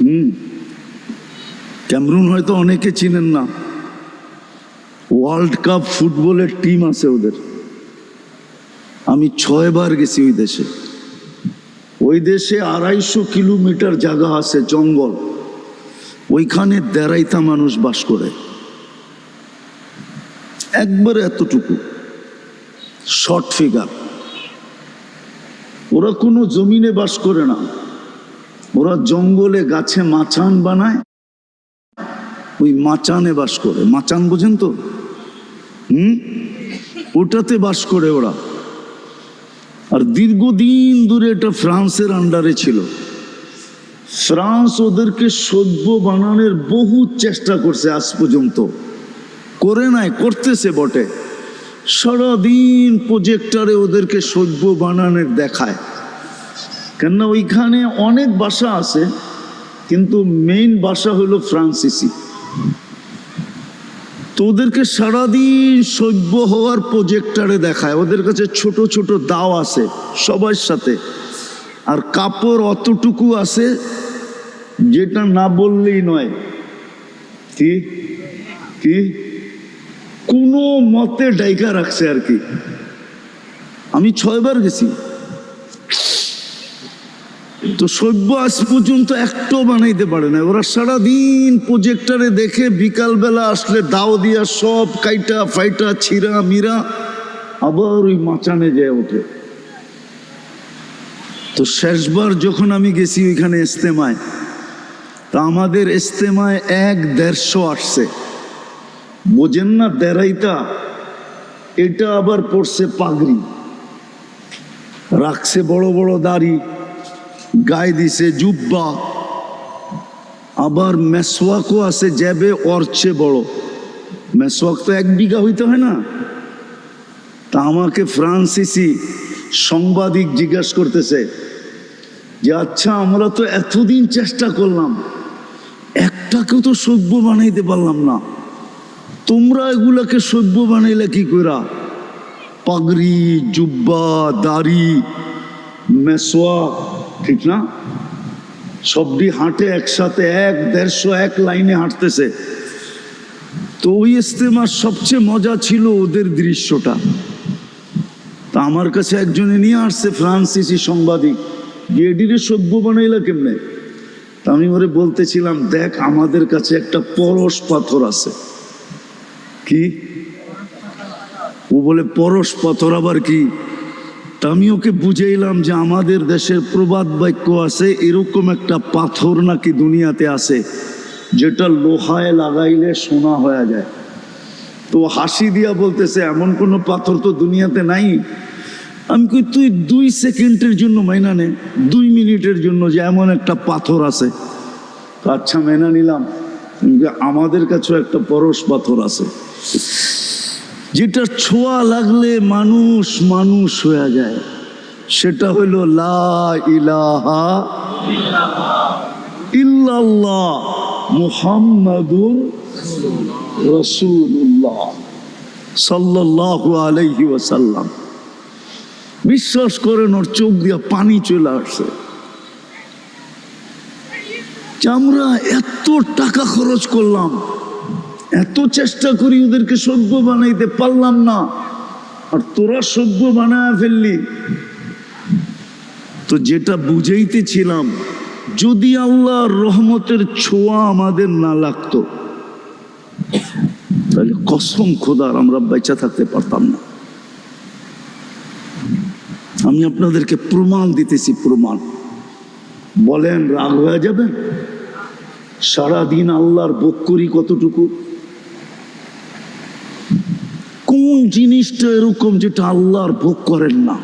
হুম। Cameron হয়তো অনেকে চিনেন না। ওয়ার্ল্ড কাপ ফুটবলের টিম আছে ওদের। আমি ছয়বার গেছি ওই দেশে। ওই দেশে আড়াইশো কিলোমিটার জায়গা আছে, জঙ্গল। ওইখানে দেড়াইতা মানুষ বাস করে। একবারে এতটুকু। Short figure. ওরা কোনো জমিনে বাস করে না। ওরা জঙ্গলে গাছে মাচান বানায়। ওই মাচানে বাস করে। মাচান বোঝেন তো? হুম? ওটাতে বাস করে ওরা। আর দীর্ঘদিন ধরে এটা ফ্রান্সের আন্ডারে ছিল। ফ্রান্স ওদেরকে সভ্য বানানোর বহু চেষ্টা করছে আজ পর্যন্ত। করে নাই, করতেছে বটে। সারাদিন প্রজেক্টারে ওদেরকে সভ্য বানানোর দেখায়। কেননা ওইখানে অনেক ভাষা আছে, কিন্তু মেইন ভাষা হলো ফ্রান্সিসি। তো ওদেরকে সারাদিন সভ্য হওয়ার প্রজেক্টারে দেখায়, ওদের কাছে ছোট ছোট দাও আছে সবার সাথে। আর কাপড় অতটুকু আছে, যেটা না বললেই নয়। কি? কি? কোনো মতে ডাইকা রাখছে আর কি। আমি ছয়বার গেছি। তো সভ্য আজ পর্যন্ত একটাও বানাইতে পারে না। ওরা সারাদিন প্রজেক্টারে দেখে বিকালবেলা আসলে দাও দিয়া সব কাইটা, ফাইটা, ছিঁড়া, মিরা, আবার ওই মাচানে যায় ওঠে। তো শেষবার যখন আমি গেছি ওইখানে ইস্তেমায় তা আমাদের ইস্তেমায় এক দেড়শো আসছে। বোঝেন না দেড়াইতা এটা আবার পড়ছে পাগড়ি। রাখছে বড় বড় দাড়ি। গায়ে দিছে জুব্বা। আবার মেসওয়াকও আছে যাবে অর্চে বড়। মেসওয়াক তো এক বিঘা হইতে হয় না। তা আমাকে ফ্রান্সিসি সাংবাদিক জিজ্ঞাসা করতেছে যে আচ্ছা আমরা তো এতদিন চেষ্টা করলাম, একটাকেও তো সভ্য বানাইতে পারলাম না। তোমরা এগুলাকে সভ্য বানাইলে কি করা পাগড়ি, জুব্বা, দাড়ি মেসোয়াক ঠিক না? সবটি হাঁটে একসাথে এক, দেড়শো এক লাইনে হাঁটতেছে। তো ওই ইস্তেমার সবচেয়ে মজা ছিল ওদের দৃশ্যটা। তা আমার কাছে একজনে নিয়ে আসছে, ফ্রান্সিসি সাংবাদিক। যে এডিরে সভ্য বানাইলা কেমনে? তা আমি ওরে বলতেছিলাম, দেখ, আমাদের কাছে একটা পরশ পাথর আছে। কি? ও বলে, পরশ পাথর আবার কি? তা আমি ওকে বুঝাইলাম যে আমাদের দেশের প্রবাদ বাক্য আছে, এরকম একটা পাথর নাকি দুনিয়াতে আছে, যেটা লোহায় লাগাইলে সোনা হয়ে যায়। তো হাসি দিয়া বলতেছে, এমন কোনো পাথর তো দুনিয়াতে নাই? আমি কই, তুই দুই সেকেন্ডের জন্য মাইনা নে, দুই মিনিটের জন্য যে এমন একটা পাথর আছে। আচ্ছা মেনা নিলাম। আমি আমাদের কাছেও একটা পরশ পাথর আছে। যেটা ছোঁয়া লাগলে মানুষ মানুষ হয়ে যায়। সেটা হলো লা ইলাহা রসুল্লাহ বিশ্বাস করেন ওর চোখ দিয়া পানি চলে আসছে। আমরা এত টাকা খরচ করলাম এত চেষ্টা করি ওদেরকে সভ্য বানাইতে, পারলাম না। আর তোরা সভ্য বানায় ফেললি। তো যেটা বুঝাইতেছিলাম, যদি আল্লাহ রহমতের ছোঁয়া আমাদের না লাগতো, তাহলে কসম খোদার আমরা বেঁচে থাকতে পারতাম না। আমি আপনাদেরকে প্রমাণ দিতেছি, প্রমাণ। বলেন, রাগ হয়ে যাবেন? সারাদিন আল্লাহর ভোগ করি কতটুকু? কোন জিনিসটা এরকম যেটা আল্লাহর ভোগ করেন না।